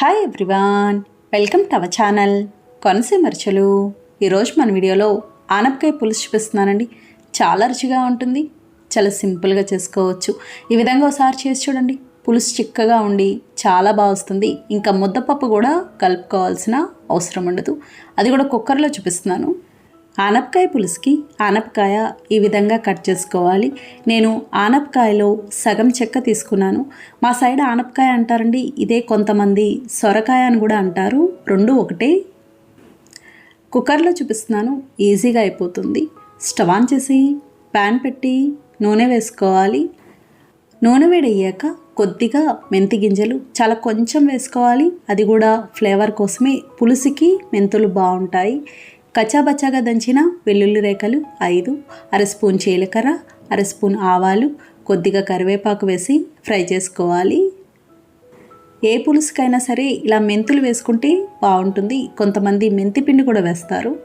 Hi everyone welcome to our channel Konaseema రుచులు ఈరోజు మన వీడియోలో ఆనపకాయ పులుసు చూపిస్తున్నానండి. చాలా రుచిగా ఉంటుంది చాలా సింపుల్గా చేసుకోవచ్చు. ఈ విధంగా ఒకసారి చేసి చూడండి. పులుసు చిక్కగా ఉండి చాలా బాగా వస్తుంది. ఇంకా ముద్దపప్పు కూడా కలుపుకోవాల్సిన అవసరం ఉండదు. అది కూడా కుక్కర్లో చూపిస్తున్నాను. ఆనపకాయ పులుసుకి ఆనపకాయ ఈ విధంగా కట్ చేసుకోవాలి. నేను ఆనపకాయలో సగం చెక్క తీసుకున్నాను. మా సైడ్ ఆనపకాయ అంటారండి ఇదే కొంతమంది సొరకాయ అని కూడా అంటారు. రెండు ఒకటే. కుక్కర్లో చూపిస్తున్నాను ఈజీగా అయిపోతుంది. స్టవ్ ఆన్ చేసి ప్యాన్ పెట్టి నూనె వేసుకోవాలి. నూనె వేడయ్యాక కొద్దిగా మెంతి గింజలు చాలా కొంచెం వేసుకోవాలి. అది కూడా ఫ్లేవర్ కోసమే పులుసుకి మెంతులు బాగుంటాయి. కచ్చాబచ్చాగా దంచిన వెల్లుల్లి రేఖలు ఐదు అర స్పూన్ జీలకర్ర అర స్పూన్ ఆవాలు కొద్దిగా కరివేపాకు వేసి ఫ్రై చేసుకోవాలి. ఏ పులుసుకైనా సరే ఇలా మెంతులు వేసుకుంటే బాగుంటుంది. కొంతమంది మెంతి పిండి కూడా వేస్తారు.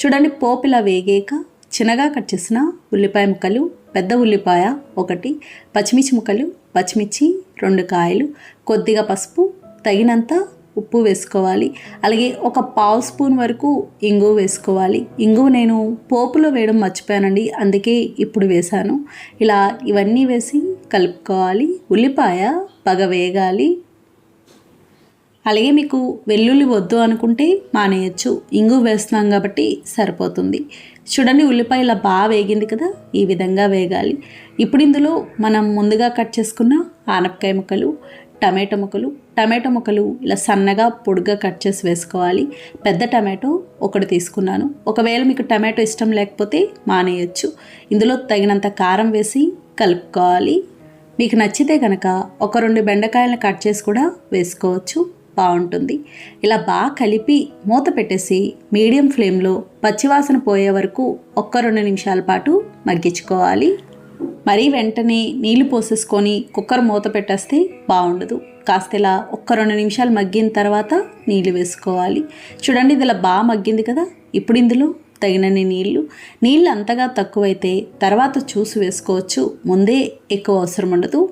చూడండి పోపు ఇలా వేగాక చిన్నగా కట్ చేసిన ఉల్లిపాయ ముక్కలు పెద్ద ఉల్లిపాయ ఒకటి పచ్చిమిర్చి ముక్కలు పచ్చిమిర్చి రెండు కాయలు కొద్దిగా పసుపు తగినంత ఉప్పు వేసుకోవాలి. అలాగే ఒక పావు స్పూన్ వరకు ఇంగువ వేసుకోవాలి. ఇంగువ నేను పోపులో వేయడం మర్చిపోయానండి. అందుకే ఇప్పుడు వేశాను. ఇలా ఇవన్నీ వేసి కలుపుకోవాలి. ఉల్లిపాయ పగ వేగాలి. అలాగే మీకు వెల్లుల్లి వద్దు అనుకుంటే మానేయచ్చు. ఇంగు వేస్తున్నాం కాబట్టి సరిపోతుంది. చూడండి ఉల్లిపాయ ఇలా బాగా వేగింది కదా ఈ విధంగా వేగాలి. ఇప్పుడు ఇందులో మనం ముందుగా కట్ చేసుకున్న ఆనపకాయ ముక్కలు టమాటో ముక్కలు. టమాటో ముక్కలు ఇలా సన్నగా పొడిగా కట్ చేసి వేసుకోవాలి. పెద్ద టమాటో ఒకటి తీసుకున్నాను. ఒకవేళ మీకు టమాటో ఇష్టం లేకపోతే మానేయచ్చు. ఇందులో తగినంత కారం వేసి కలుపుకోవాలి. మీకు నచ్చితే కనుక ఒక రెండు బెండకాయలను కట్ చేసి కూడా వేసుకోవచ్చు. బాగుంటుంది. ఇలా బాగా కలిపి మూత పెట్టేసి మీడియం ఫ్లేమ్లో పచ్చివాసన పోయే వరకు ఒక్క రెండు నిమిషాల పాటు మగ్గించుకోవాలి. మరీ వెంటనే నీళ్ళు పోసేసుకొని కుక్కర్ మూత పెట్టేస్తే బాగుండదు. కాస్త ఇలా ఒక్క రెండు నిమిషాలు మగ్గిన తర్వాత నీళ్ళు వేసుకోవాలి. చూడండి ఇది ఇలా బాగా మగ్గింది కదా? ఇప్పుడు ఇందులో తగినన్ని నీళ్ళు. నీళ్ళు అంతగా తక్కువైతే తర్వాత చూసి వేసుకోవచ్చు. ముందే ఎక్కువ అవసరం ఉండదు.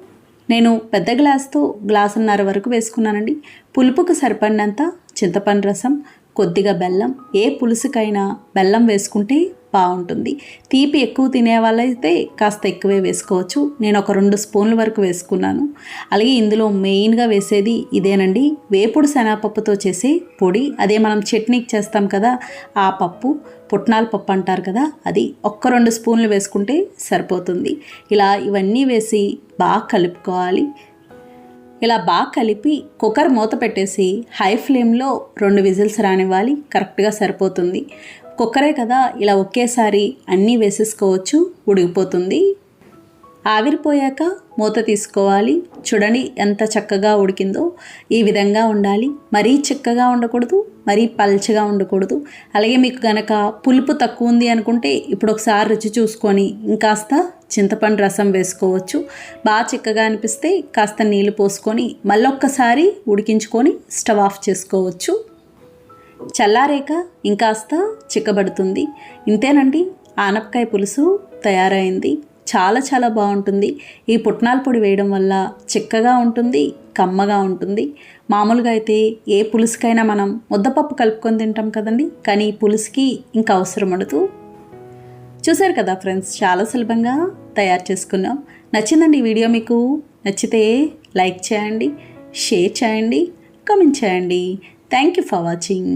నేను పెద్ద గ్లాస్తో గ్లాసున్నర వరకు వేసుకున్నానండి. పులుపుకు సరిపడినంత చింతపండు రసం కొద్దిగా బెల్లం. ఏ పులుసుకైనా బెల్లం వేసుకుంటే బాగుంటుంది. తీపి ఎక్కువ తినే వాళ్ళైతే కాస్త ఎక్కువే వేసుకోవచ్చు. నేను ఒక రెండు స్పూన్ల వరకు వేసుకున్నాను. అలాగే ఇందులో మెయిన్గా వేసేది ఇదేనండి. వేపుడు శనగపప్పుతో చేసే పొడి. అదే మనం చట్నీకి చేస్తాం కదా ఆ పప్పు. పుట్నాల పప్పు అంటారు కదా అది ఒక్క రెండు స్పూన్లు వేసుకుంటే సరిపోతుంది. ఇలా ఇవన్నీ వేసి బాగా కలుపుకోవాలి. ఇలా బాగా కలిపి కుక్కర్ మూత పెట్టేసి హై ఫ్లేమ్లో రెండు విజిల్స్ రానివ్వాలి. కరెక్ట్గా సరిపోతుంది. కుక్కరే కదా ఇలా ఒకేసారి అన్నీ వేసేసుకోవచ్చు ఉడికిపోతుంది. ఆవిరిపోయాక మూత తీసుకోవాలి. చూడండి ఎంత చక్కగా ఉడికిందో. ఈ విధంగా ఉండాలి. మరీ చిక్కగా ఉండకూడదు మరీ పల్చగా ఉండకూడదు. అలాగే మీకు గనక పులుపు తక్కువ ఉంది అనుకుంటే ఇప్పుడు ఒకసారి రుచి చూసుకొని ఇంకాస్త చింతపండు రసం వేసుకోవచ్చు. బాగా చిక్కగా అనిపిస్తే కాస్త నీళ్ళు పోసుకొని మళ్ళొక్కసారి ఉడికించుకొని స్టవ్ ఆఫ్ చేసుకోవచ్చు. చల్లారేక ఇంకాస్త చిక్కబడుతుంది. ఇంతేనండి. ఆనపకాయ పులుసు తయారైంది. చాలా చాలా బాగుంటుంది. ఈ పుట్నాల పొడి వేయడం వల్ల చిక్కగా ఉంటుంది కమ్మగా ఉంటుంది. మామూలుగా అయితే ఏ పులుసుకైనా మనం ముద్దపప్పు కలుపుకొని తింటాం కదండి. కానీ పులుసుకి ఇంకా అవసరం ఉండదు. చూశారు కదా ఫ్రెండ్స్ చాలా సులభంగా తయారు చేసుకున్నాం. నచ్చిందండి ఈ వీడియో మీకు? నచ్చితే లైక్ చేయండి షేర్ చేయండి కామెంట్ చేయండి. Thank you for watching.